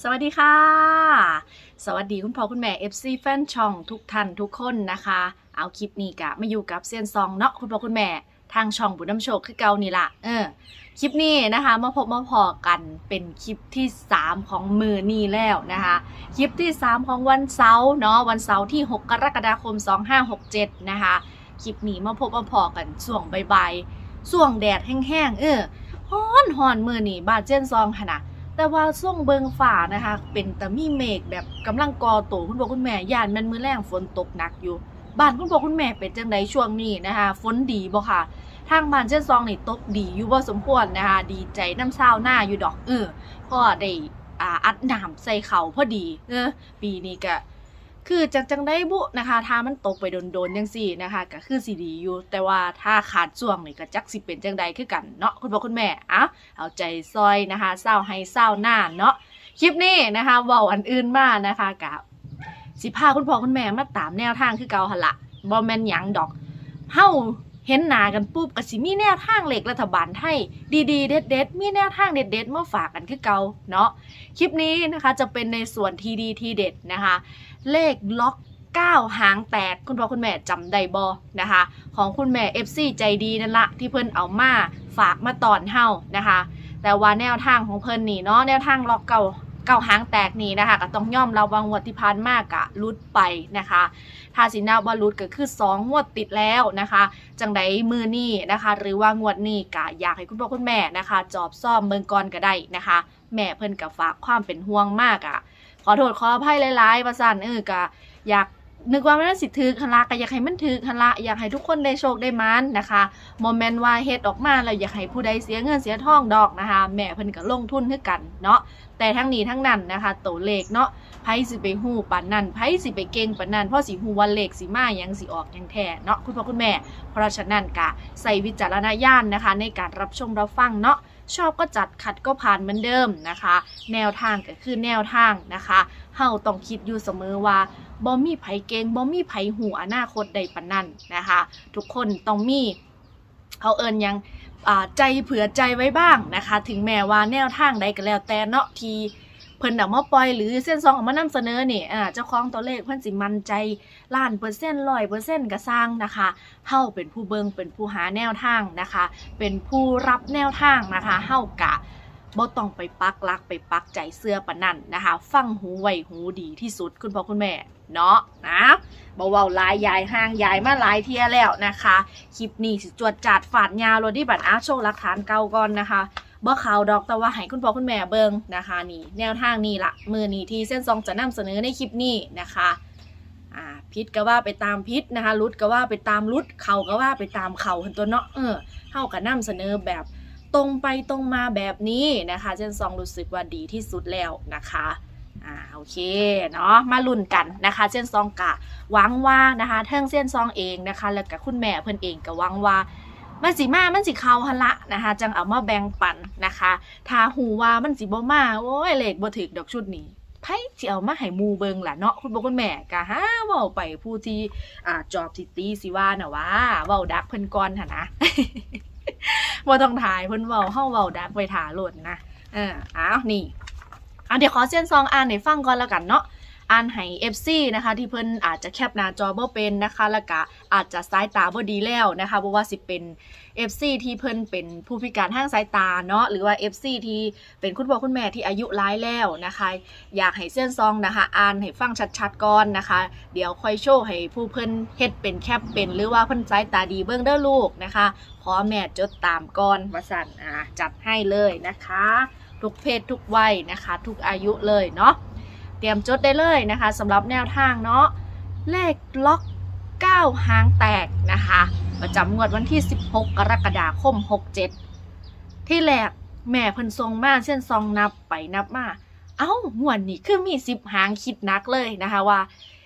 สวัสดีค่ะ สวัสดีคุณพ่อคุณแม่ FC แฟนช่องทุกท่านทุกคนนะคะ เอาคลิปนี้กะมาอยู่กับเซียนซองเนาะคุณพ่อคุณแม่ทางช่องบุญน้ำโชคคือเก่านี่ละเออ คลิปนี้นะคะมาพบมาพอกันเป็นคลิปที่ 3 ของมือนี้แล้วนะคะ คลิปที่ 3 ของวันเสาร์เนาะวันเสาร์ที่ 6 กรกฎาคม 2567 นะคะ คลิปนี้มาพบมาพอกันช่วงใบ่ายๆช่วงแดดแห้งๆเออฮ้อนหอนมือนี่บาดเจนซองขนาด แต่ว่าส่วงเบิงฝ่านะคะ เป็นแต่มีเมฆแบบกำลังกอโตคุณพ่อคุณแม่ย่านมันมือแรงฝนตกหนักอยู่ บ้านคุณพ่อคุณแม่เป็นจังไดช่วงนี้นะคะฝนดีบ่ค่ะ ทางบ้านเช่นซองนี่ตกดีอยู่บ่สมควรนะคะ ดีใจน้ำเศร้าหน้าอยู่ดอกเออพ่อได้อัดหนามใส่เขาพอดี เออ ปีนี้ก็ คือจังจังได้บุนะคะถ้ามันตกไปโดนๆยังสี่นะคะก็คือสีดีอยู่ แต่ว่าถ้าขาดช่วงนี่ก็จักสิเป็นจังใดคือกันเนาะคุณพ่อคุณแม่อะเอาใจซอยนะคะเศร้าให้เศร้าหน้าเนาะคลิปนี้นะคะว่าอันอื่นมานะคะกับสิพาคุณพ่อคุณแม่มาตามแนวทางคือเกาหละบอมแมนหยังดอกเฮา เห็นหนากันปุ๊บก็สิมีแนวทางเหล็กรัฐบาลไทยดีๆ เด็ดๆ มีแนวทางเด็ดๆมาฝากกันคือเก่าเนาะคลิปนี้นะคะจะเป็นในส่วนทีดีทีเด็ดนะคะ เลขล็อก9หางแตกคุณพ่อคุณแม่จำได้บอนะคะ ของคุณแม่ FC ใจดีนั่นละที่เพิ่นเอามาฝากมาตอนเฮานะคะ แต่ว่าแนวทางของเพิ่นนี่เนาะแนวทางล็อกเก่า เก่าหางแตกนี่นะคะก็ต้องย่อมระวังวดที่ผ่านมากกะลุดไปนะคะ ถ้าสินาว่าลุดก็คือ2งวดติดแล้วนะคะ จังไดมือนี่นะคะ หรือว่างวดนี้กะอยากให้คุณพ่อคุณแม่นะคะ จอบซ่อมเมืองกรก็ได้นะคะ แม่เพิ่นกับฝากความเป็นห่วงมากอะขอโทษขออภัยหลายๆประสันเออกะอยาก นึกว่ามันสิถือคละก็อยากให้มันถือคละอยากให้ทุกคนได้โชคได้มันนะคะโมเมนต์ว่าเฮ็ดออกมาแล้วอยากให้ผู้ใดเสียเงินเสียทองดอกนะคะ แม่เพิ่นก็ลงทุนคือกันเนาะแต่ทั้งนี้ทั้งนั้นนะคะตัวเลขเนาะไผสิไปฮู้ปานนั้นไผสิไปเก่งปานนั้นเพราะสิฮู้ว่าเลขสิมายังสิออกยังแท้เนาะคุณพ่อคุณแม่ เพราะฉะนั้นกะใส่วิจารณญาณนะคะ ในการรับชมรับฟังเนาะชอบก็จัดขัดก็ผ่านเหมือนเดิมนะคะ แนวทางก็คือแนวทางนะคะเฮาต้องคิดอยู่เสมอว่า บ่มีไผเก่งบ่มีไผหูอนาคตใดปานนั้นนะคะ ทุกคนต้องมีเขาเอิญยังใจเผื่อใจไว้บ้างนะคะ ถึงแม้ว่าแนวทางใดก็แล้วแต่เนาะทีเพิ่นเอามาปล่อยหรือเส้นซองเอามานำเสนอนี่อ่าเจ้าของตัวเลขเพิ่นสิมั่นใจล้านเปอร์เซ็นต์ร้อยเปอร์เซ็นต์ก็สร้างนะคะเฮาเป็นผู้เบิงเป็นผู้หาแนวทางนะคะ เป็นผู้รับแนวทางนะคะเฮากะบ่ต้องไปปักลักไปปักใจเสื้อปานนั่นนะคะ ฟังหูไวหูดีที่สุดคุณพ่อคุณแม่ เนาะนะบ่เว้าลายยายห่างยายมาหลายเทียแล้วนะคะ คลิปนี้สิจวดจัดฝาดยาโรดี้บัตอาโชว์หลักฐานเก่าก่อนนะคะเบ่ข่าวดอกแต่ว่าให้คุณพ่อคุณแม่เบิงนะคะนี่แนวทางนี้ละมือนี้ที่เส้นซองจะนำเสนอในคลิปนี้นะคะอ่าพิษก็ว่าไปตามพิษนะคะรุดก็ว่าไปตามรุดเข่าก็ว่าไปตามเข่าเหันตัวเนาะเออเฮาก็นำเสนอแบบตรงไปตรงมาแบบนี้นะคะเส้นซองรู้สึกว่าดีที่สุดแล้วนะคะ อ่าโอเคเนาะมาลุ้นกันนะคะ เส้นซองกะหวังว่านะคะเทิงเส้นซองเองนะคะ แล้วก็คุณแม่เพิ่อนเองก็หวังว่ามันสิมามันสิเข้าหันละนะคะ จังเอามาแบ่งปันนะคะถ้าหูว่ามันสิบ่มาโอ้ยเลขบ่ถึกดอกชุดนี้ไผสิเอามาให้มูเบิงล่ะเนาะคุณพ่อคุณแม่ก็หาเว้าไปผู้ที่อ่าจอบสิตีสิว่าน่ะว่าเว้าดักเพิ่นก่อนหั่นนะบ่ต้องถ่ายเพิ่นเว้าเฮาเว้าดักไว้ท่าโลดนะเอออ้าวนี่ อะเดี๋ยวขอเส้นซองอ่านให้ฟังก่อนแล้วกันเนาะอ่านให้ FC นะคะ ที่เพิ่นอาจจะแคปหน้าจอบ่เป็นนะคะ แล้วก็อาจจะสายตาบ่ดีแล้วนะคะบ่ว่าสิเป็น FC ที่เพิ่นเป็นผู้พิการทางสายตาเนาะหรือว่า FC ที่เป็นคุณพ่อคุณแม่ที่อายุร้ายแล้วนะคะ อยากให้เส้นซองนะคะ อ่านให้ฟังชัดๆก่อนนะคะ เดี๋ยวค่อยโชว์ให้ผู้เพิ่นเฮ็ดเป็นแคปเป็น หรือว่าเพิ่นสายตาดีเบิ่งเด้อลูกนะคะขอแม่จดตามก่อนว่าสั่นอ่าจัดให้เลยนะคะ ทุกเพศทุกวัยนะคะ ทุกอายุเลยเนาะเตรียมจดได้เลยนะคะสำหรับแนวทางเนาะเลขล็อก 9 หางแตกนะคะ ประจำงวดวันที่ 16 กรกฎาคม 67 ที่แรกแม่เพิ่นทรงมาเส้นซองนับไปนับมา เอ้างวดนี้คือมี10หางคิดนักเลยนะคะว่า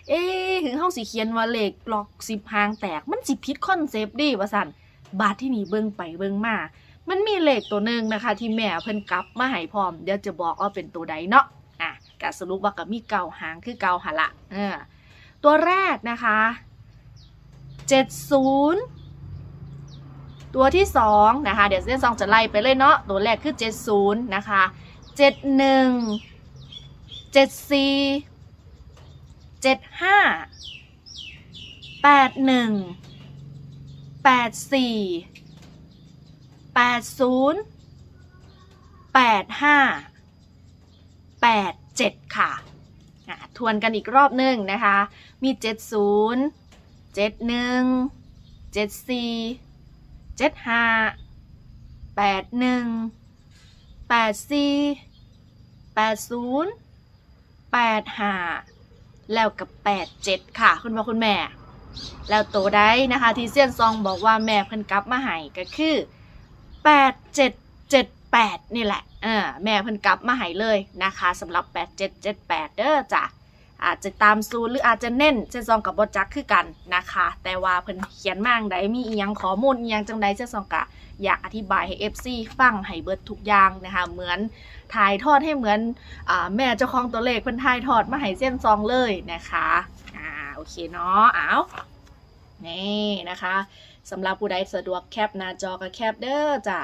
เอ๊ถึงเฮาสิเขียนว่าเลขล็อก10หางแตกมันสิผิดคอนเซปต์ดิว่าสันบาทที่นี่เบิ่งไปเบิ่งมา มันมีเลขตัวหนึ่งนะคะ ที่แม่เพิ่นกลับมาให้พร้อม เดี๋ยวจะบอกว่าเป็นตัวใดเนาะอะกะสรุปว่าก็มีเก่าหางคือเก่าหะละเออตัวแรกนะคะเจ็ดศูนย์ตัวที่สองนะคะ เดี๋ยวเส้นสองจะไล่ไปเลยเนาะตัวแรกคือเจ็ดศูนย์นะคะเจ็ดหนึ่งเจ็ดสี่เจ็ดห้าแปดหนึ่งแปดสี่ แปดศูนย์แปดห้าแปดเจ็ดค่ะอะทวนกันอีกรอบหนึ่งนะคะ มีเจ็ดศูนย์เจ็ดหนึ่งเจ็ดสี่เจ็ดห้าแปดหนึ่งแปดสี่แปดศูนย์แปดห้าแล้วกับแปดเจ็ดค่ะ คุณพ่อคุณแม่ แล้วโตได้นะคะ ที่เซียนซองบอกว่าแม่เพิ่นกลับมาให้ก็คือ แปดเจ็ดเจ็ดแปดนี่แหละเออแม่เพิ่นกลับมาให้เลยนะคะสำหรับแปดเจ็ดเจ็ดแปดเด้อจ้ะอาจจะตามซูนหรืออาจจะเน้นเซซองกับบอจักคือกันนะคะ แต่ว่าเพิ่นเขียนมาจั่งใดมีอียังข้อมูลอียังจังใดเซซองกะอยากอธิบายให้ FC ฟังให้เบิดทุกอย่างนะคะ เหมือนถ่ายทอดให้เหมือนอแม่เจ้าของตัวเลขเพิ่นถ่ายทอดมาให้เส้นซองเลยนะคะอ่าโอเคเนาะเอานี่นะคะ สำหรับผู้ใดสะดวกแคปหน้าจอกับแคปเด้อจ้ะ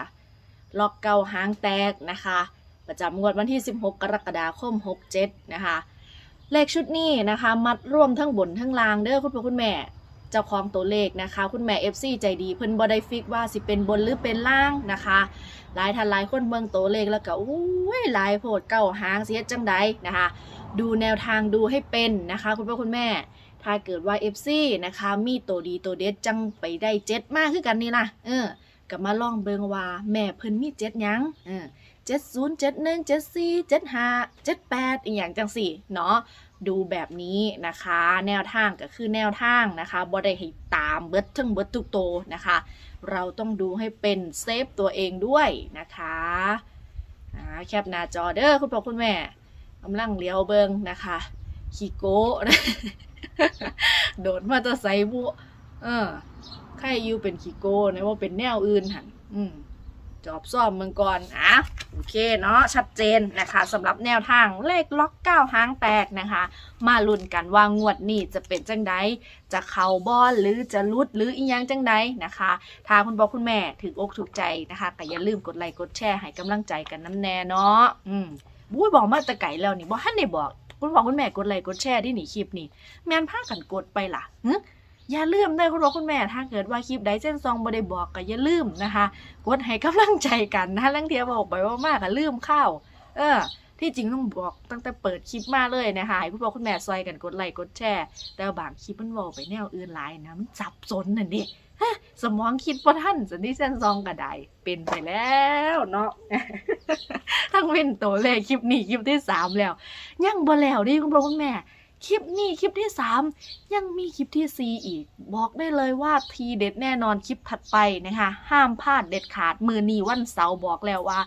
ล็อกเกาหางแตกนะคะ ประจำงวดวันที่ 16 กรกฎาคม 67 นะคะ เลขชุดนี้นะคะ มัดร่วมทั้งบนทั้งล่างเด้อคุณพ่อคุณแม่จ้าของตัวเลขนะคะ คุณแม่ FC ใจดีเพิ่นบ่ได้ฟิกว่าสิเป็นบนหรือเป็นล่างนะคะหลายท่านหลายคนเบิ่งตัวเลขแล้วก็อุ้ยหลายโพดเก้าหางเสียจังใดนะคะ ดูแนวทางดูให้เป็นนะคะ คุณพ่อคุณแม่ ถ้าเกิดว่า FC นะคะ มีตัวดีตัวเด็ดจังไปได้เจ็ดมากคือกันนี่ล่ะเออก็มาลองเบิงว่าแม่เพิ่นมีเจ็ดยังเออเจ็ดศูนย์เจ็ดหนึ่งเจ็ดสี่เจ็ดห้าเจ็ดแปดอีกอย่างจังสี่เนาะดูแบบนี้นะคะ แนวทางก็คือแนวทางนะคะบ่ได้ให้ตามเบิดทั้งเบิดทุกโตนะคะ เราต้องดูให้เป็นเซฟตัวเองด้วยนะคะอ่าแคปหน้าจอเด้อคุณพ่อคุณแม่ กำลังเลี้ยวเบิงนะคะขี้โก้โดดมาแตะไซบุเออใครยูเป็นขี้โก้นะว่าเป็นแนวอื่นหันอืมจอบซ่อมเมืองก่อนอะโอเคเนาะชัดเจนนะคะสำหรับแนวทางเลขล็อกเก้าหางแตกนะคะ มาลุ้นกันว่างวดนี้จะเป็นจังใดจะเข่าบอลหรือจะลุดหรืออีหยังจังใดนะคะถ้าคุณพ่อคุณแม่ถืออกถูกใจนะคะก็อย่าลืมกดไลค์กดแชร์ให้กำลังใจกันน้ำแน่เนาะอืม บุ้ยบอกมาตะไก่แล้วนี่บอกท่านได้บอก คุณพ่อคุณแม่กดไลค์กดแชร์ที่หนีคลิปนี่แม่นพากันกดไปล่ะหึอย่าลืมได้คุณพ่อคุณแม่ถ้าเกิดว่าคลิปใดเส้นซองบ่ได้บอกก็อย่าลืมนะคะกดให้กำลังใจกันนะลังเทียบอกไปว่ามากอะลืมข้าวเออที่จริงต้องบอกตั้งแต่เปิดคลิปมาเลยนะคะให้คุณพ่อคุณแม่ซอยกันกดไลค์กดแชร์แต่บางคลิปมันบอกไปแนวอื่นหลายนะมันจับสนน่ะดิ สมองคิดว่าท่านสันที่เส้นซองกระไดเป็นไปแล้วเนาะทั้งเว้นตัวเลขคลิปนี้คลิปที่สามแล้ว ยังบ่แล้วดิคุณพ่อคุณแม่ คลิปนี้คลิปที่สามยังมีคลิปที่สี่อีก บอกได้เลยว่าทีเด็ดแน่นอนคลิปถัดไปนะคะห้ามพลาดเด็ดขาดมือนี้วันเสาร์บอกแล้วว่า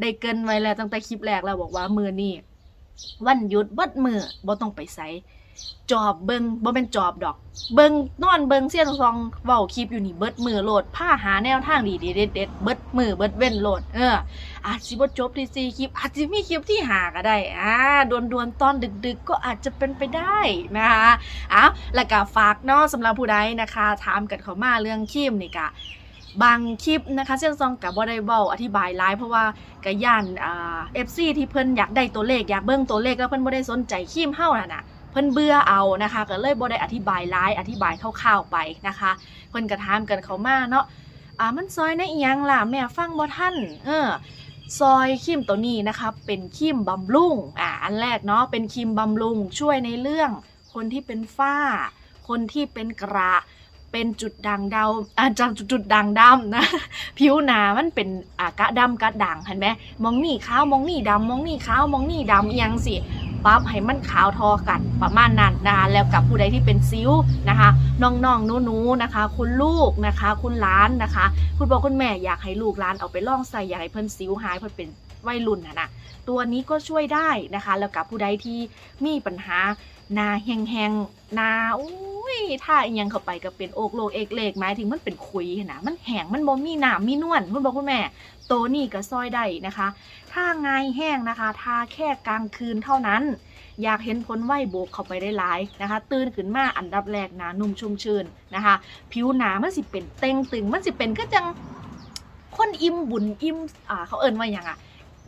ได้เกินไว้แล้วตั้งแต่คลิปแรกแล้วบอกว่ามือนี้วันหยุดบัดมือบ่ต้องไปไส จอบเบิงบ่เป็นจอบดอก เบิงนอนเบิงเสี้ยนซองเว้าคลิปอยู่นี่เบิดมือโหลดผ้าหาแนวทางดีๆเด็ดเบิดมือเบิดเว้นโหลดเอออาจสิบ่จบที่สี่คลิปอาจจะมีคลิปที่หาก็ได้อ่าดวนดวนตอนดึก ๆ ก็อาจจะเป็นไปได้นะคะอ้าวแล้วก็ฝากเนาะสำหรับผู้ใดนะคะถามกันเข้ามาเรื่องคลิปนี่กะบางคลิปนะคะเส้นซองกับบ่ได้เว้าอธิบายหลายเพราะว่ากะย่านอ่า FC ที่เพิ่นอยากได้ตัวเลขอยากเบิ่งตัวเลขแล้วเพิ่นบ่ได้สนใจคลิปเฮานั่นน่ะ เพิ่นเบื่อเอานะคะก็เลยบ่ได้อธิบายหลายอธิบายคร่าวๆไปนะคะเพิ่นก็ถามกันเขามาเนาะอ่ามันซอยในอีหยังล่ะแม่ฟังบ่ทันเออซอยครีมตัวนี้นะคะเป็นครีมบำรุงอ่าอันแรกเนาะเป็นครีมบำรุงช่วยในเรื่องคนที่เป็นฝ้า คนที่เป็นกระเป็นจุดด่างดาวอ่าจากจุดด่างดำนะผิวหนามันเป็นอ่ากระดำกระด่างเห็นไหมมองนี่ขาวมองนี่ดำมองนี่ขาวมองนี่ดำอิหยังสิ ปั๊บให้มันขาวทอกันประมาณนั้นนะคะแล้วกับผู้ใดที่เป็นซิ้วนะคะน้องๆหนูๆนะคะ คุณลูกนะคะ คุณล้านนะคะ คุณพ่อคุณแม่อยากให้ลูกล้านเอาไปลองใส่อยากให้เพิ่นซิ้วหายเพิ่นเป็น วัยรุ่นนะนะตัวนี้ก็ช่วยได้นะคะ แล้วกับผู้ใดที่มีปัญหาหนาแห้งๆหนาอุ้ยถ้าอยังเข้าไปก็เป็นโอกโลกเอกเลกหมายถึงมันเป็นขุยนะมันแห้งมันบ่มีหนามมีนวลคุณพ่อคุณแม่ตัวนี้ก็ซอยได้นะคะ ถ้าไงายแห้งนะคะ ทาแค่กลางคืนเท่านั้น อยากเห็นผลไหวโบกเข้าไปได้หลายนะคะ ตื่นขึ้นมาอันดับแรกหนานุ่มชุ่มชื่นนะคะ ผิวหนามันสิเป็นเต่งตึงมันสิเป็นก็จังคนอิ่มบุญอิ่มอ่าเขาเอิ้นว่าอย่างอะ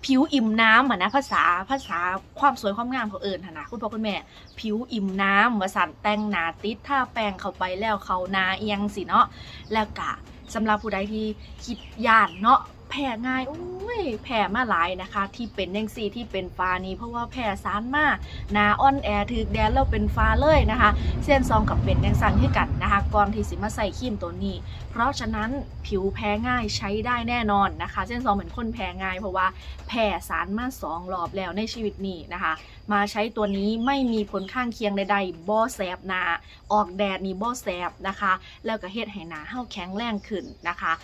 ผิวอิ่มน้ำอะนะภาษาภาษาความสวยความงามเขาเอิญนะคุณพ่อคุณแม่ ผิวอิ่มน้ำวสันแต่งหนาติดถ้าแปรงเข้าไปแล้วเขานาเอียงสิเนาะแล้วกะสำหรับผู้ใดที่คิดย่านเนาะ แพ้ง่ายอุ้ยแพ้มาหลายนะคะ ที่เป็นยังซี่ที่เป็นฟ้านี้ เพราะว่าแพ้สารมากหนาอ่อนแอถึกแดดแล้วเป็นฟ้าเลยนะคะ เส้นซองกับเป็นยังสั่นให้กันนะคะก่อนที่สิมาใส่ครีมตัวนี้ เพราะฉะนั้นผิวแพ้ง่ายใช้ได้แน่นอนนะคะ เส้นซองเหมือนคนแพ้ง่าย เพราะว่าแพ้สารมาสองรอบแล้วในชีวิตนี้นะคะ มาใช้ตัวนี้ไม่มีผลข้างเคียงใดๆบ่แสบหนาออกแดดนี่บ่แสบนะคะ แล้วก็เฮ็ดให้หนาเฮาแข็งแรงขึ้นนะคะ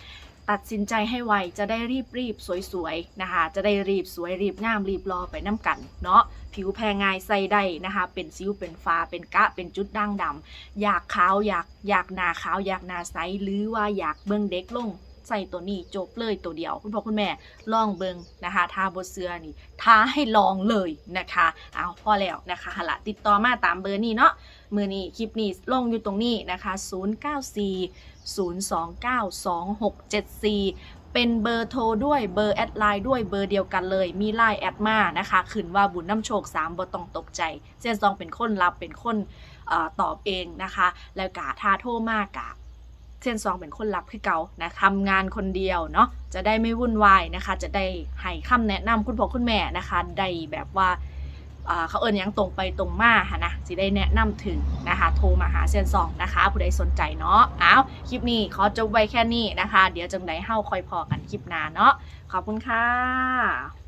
ตัดสินใจให้ไวจะได้รีบรีบสวยๆนะคะ จะได้รีบสวยรีบงามรีบรอไปน้ำกันเนาะผิวแพ้ง่ายใส่ได้นะคะ เป็นซิวเป็นฟ้าเป็นกะเป็นจุดด่างดำอยากขาวอยากอยากหนาขาวอยากหนาใสหรือว่าอยากเบิ่งเด็กลง ใส่ตัวนี้จบเลยตัวเดียว คุณพ่อคุณแม่ลองเบิงนะคะทาบนเสื้อนี่ท้าให้ลองเลยนะคะเอาพอแล้วนะคะหละติดต่อมาตามเบอร์นี้เนาะมือนี้คลิปนี้ลงอยู่ตรงนี้นะคะ 094 0292674เป็นเบอร์โทรด้วยเบอร์แอดไลน์ด้วยเบอร์เดียวกันเลย มีไลน์แอดมานะคะขึ้นว่าบุญน้ำโชค3บ่ต้องตกใจเซียนซองเป็นคนรับเป็นคนอตอบเองนะคะ แล้วกาถ้าโทรมากะ เซียนซองเป็นคนรับคือเก่านะทำงานคนเดียวเนาะจะได้ไม่วุ่นวายนะคะ จะได้ให้คำแนะนำคุณพ่อคุณแม่นะคะได้แบบว่าเขาเอิญยังตรงไปตรงมาค่ะนะสิได้แนะนำถึงนะคะ โทรมาหาเซียนซองนะคะ ผู้ใดสนใจเนาะอ้าวคลิปนี้ขอจบไว้แค่นี้นะคะ เดี๋ยวจังไดเฮ้าคอยพอกันคลิปหน้าเนาะขอบคุณค่ะ